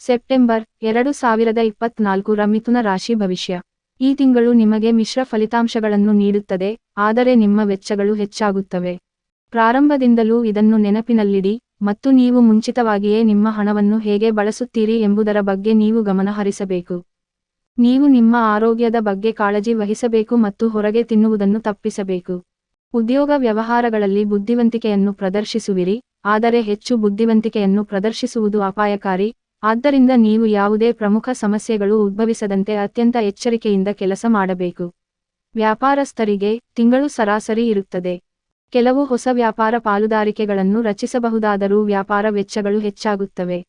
September ಎರಡು ಸಾವಿರದ ಇಪ್ಪತ್ನಾಲ್ಕರ ಮಿಥುನ ರಾಶಿ ಭವಿಷ್ಯ. ಈ ತಿಂಗಳು ನಿಮಗೆ ಮಿಶ್ರ ಫಲಿತಾಂಶಗಳನ್ನು ನೀಡುತ್ತದೆ, ಆದರೆ ನಿಮ್ಮ ವೆಚ್ಚಗಳು ಹೆಚ್ಚಾಗುತ್ತವೆ. ಪ್ರಾರಂಭದಿಂದಲೂ ಇದನ್ನು ನೆನಪಿನಲ್ಲಿಡಿ, ಮತ್ತು ನೀವು ಮುಂಚಿತವಾಗಿಯೇ ನಿಮ್ಮ ಹಣವನ್ನು ಹೇಗೆ ಬಳಸುತ್ತೀರಿ ಎಂಬುದರ ಬಗ್ಗೆ ನೀವು ಗಮನ ಹರಿಸಬೇಕು. ನೀವು ನಿಮ್ಮ ಆರೋಗ್ಯದ ಬಗ್ಗೆ ಕಾಳಜಿ ವಹಿಸಬೇಕು ಮತ್ತು ಹೊರಗೆ ತಿನ್ನುವುದನ್ನು ತಪ್ಪಿಸಬೇಕು. ಉದ್ಯೋಗ ವ್ಯವಹಾರಗಳಲ್ಲಿ ಬುದ್ಧಿವಂತಿಕೆಯನ್ನು ಪ್ರದರ್ಶಿಸುವಿರಿ, ಆದರೆ ಹೆಚ್ಚು ಬುದ್ಧಿವಂತಿಕೆಯನ್ನು ಪ್ರದರ್ಶಿಸುವುದು ಅಪಾಯಕಾರಿ ಆದ್ದರಿಂದ ನೀವು ಯಾವುದೇ ಪ್ರಮುಖ ಸಮಸ್ಯೆಗಳು ಉದ್ಭವಿಸದಂತೆ ಅತ್ಯಂತ ಎಚ್ಚರಿಕೆಯಿಂದ ಕೆಲಸ ಮಾಡಬೇಕು. ವ್ಯಾಪಾರಸ್ಥರಿಗೆ ತಿಂಗಳು ಸರಾಸರಿ ಇರುತ್ತದೆ. ಕೆಲವು ಹೊಸ ವ್ಯಾಪಾರ ಪಾಲುದಾರಿಕೆಗಳನ್ನು ರಚಿಸಬಹುದಾದರೂ ವ್ಯಾಪಾರ ವೆಚ್ಚಗಳು ಹೆಚ್ಚಾಗುತ್ತವೆ.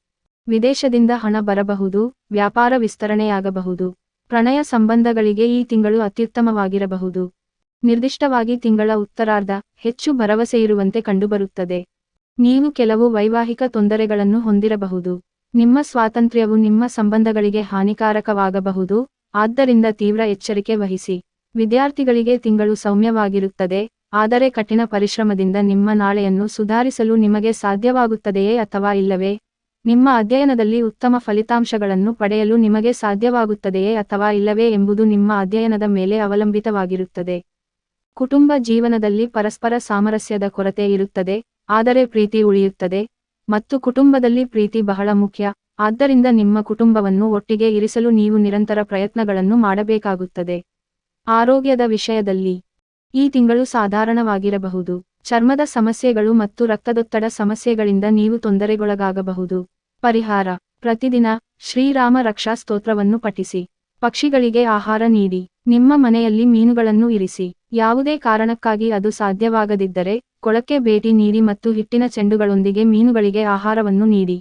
ವಿದೇಶದಿಂದ ಹಣ ಬರಬಹುದು, ವ್ಯಾಪಾರ ವಿಸ್ತರಣೆಯಾಗಬಹುದು. ಪ್ರಣಯ ಸಂಬಂಧಗಳಿಗೆ ಈ ತಿಂಗಳು ಅತ್ಯುತ್ತಮವಾಗಿರಬಹುದು. ನಿರ್ದಿಷ್ಟವಾಗಿ ತಿಂಗಳ ಉತ್ತರಾರ್ಧ, ಹೆಚ್ಚು ಭರವಸೆಯಿರುವಂತೆ ಕಂಡುಬರುತ್ತದೆ. ನೀವು ಕೆಲವು ವೈವಾಹಿಕ ತೊಂದರೆಗಳನ್ನು ಹೊಂದಿರಬಹುದು. ನಿಮ್ಮ ಸ್ವಾತಂತ್ರ್ಯವು ನಿಮ್ಮ ಸಂಬಂಧಗಳಿಗೆ ಹಾನಿಕಾರಕವಾಗಬಹುದು, ಆದ್ದರಿಂದ ತೀವ್ರ ಎಚ್ಚರಿಕೆ ವಹಿಸಿ. ವಿದ್ಯಾರ್ಥಿಗಳಿಗೆ ತಿಂಗಳು ಸೌಮ್ಯವಾಗಿರುತ್ತದೆ, ಆದರೆ ಕಠಿಣ ಪರಿಶ್ರಮದಿಂದ ನಿಮ್ಮ ನಾಳೆಯನ್ನು ಸುಧಾರಿಸಲು ನಿಮಗೆ ಸಾಧ್ಯವಾಗುತ್ತದೆಯೇ ಅಥವಾ ಇಲ್ಲವೇ? ನಿಮ್ಮ ಅಧ್ಯಯನದಲ್ಲಿ ಉತ್ತಮ ಫಲಿತಾಂಶಗಳನ್ನು ಪಡೆಯಲು ನಿಮಗೆ ಸಾಧ್ಯವಾಗುತ್ತದೆಯೇ ಅಥವಾ ಇಲ್ಲವೇ ಎಂಬುದು ನಿಮ್ಮ ಅಧ್ಯಯನದ ಮೇಲೆ ಅವಲಂಬಿತವಾಗಿರುತ್ತದೆ. ಕುಟುಂಬ ಜೀವನದಲ್ಲಿ ಪರಸ್ಪರ ಸಾಮರಸ್ಯದ ಕೊರತೆ ಇರುತ್ತದೆ, ಆದರೆ ಪ್ರೀತಿ ಉಳಿಯುತ್ತದೆ. ಮತ್ತು ಕುಟುಂಬದಲ್ಲಿ ಪ್ರೀತಿ ಬಹಳ ಮುಖ್ಯ. ಆದ್ದರಿಂದ ನಿಮ್ಮ ಕುಟುಂಬವನ್ನು ಒಟ್ಟಿಗೆ ಇರಿಸಲು ನೀವು ನಿರಂತರ ಪ್ರಯತ್ನಗಳನ್ನು ಮಾಡಬೇಕಾಗುತ್ತದೆ. ಆರೋಗ್ಯದ ವಿಷಯದಲ್ಲಿ ಈ ತಿಂಗಳು ಸಾಧಾರಣವಾಗಿರಬಹುದು. ಚರ್ಮದ ಸಮಸ್ಯೆಗಳು ಮತ್ತು ರಕ್ತದೊತ್ತಡ ಸಮಸ್ಯೆಗಳಿಂದ ನೀವು ತೊಂದರೆಗೊಳಗಾಗಬಹುದು. ಪರಿಹಾರ. ಪ್ರತಿದಿನ ಶ್ರೀರಾಮ ರಕ್ಷಾ ಸ್ತೋತ್ರವನ್ನು ಪಠಿಸಿ. ಪಕ್ಷಿಗಳಿಗೆ ಆಹಾರ ನೀಡಿ. ನಿಮ್ಮ ಮನೆಯಲ್ಲಿ ಮೀನುಗಳನ್ನು ಇರಿಸಿ. ಯಾವುದೇ ಕಾರಣಕ್ಕಾಗಿ ಅದು ಸಾಧ್ಯವಾಗದಿದ್ದರೆ ಕೊಳಕ್ಕೆ ಭೇಟಿ ನೀಡಿ ಮತ್ತು ಹಿಟ್ಟಿನ ಚೆಂಡುಗಳೊಂದಿಗೆ ಮೀನುಗಳಿಗೆ ಆಹಾರವನ್ನು ನೀಡಿ.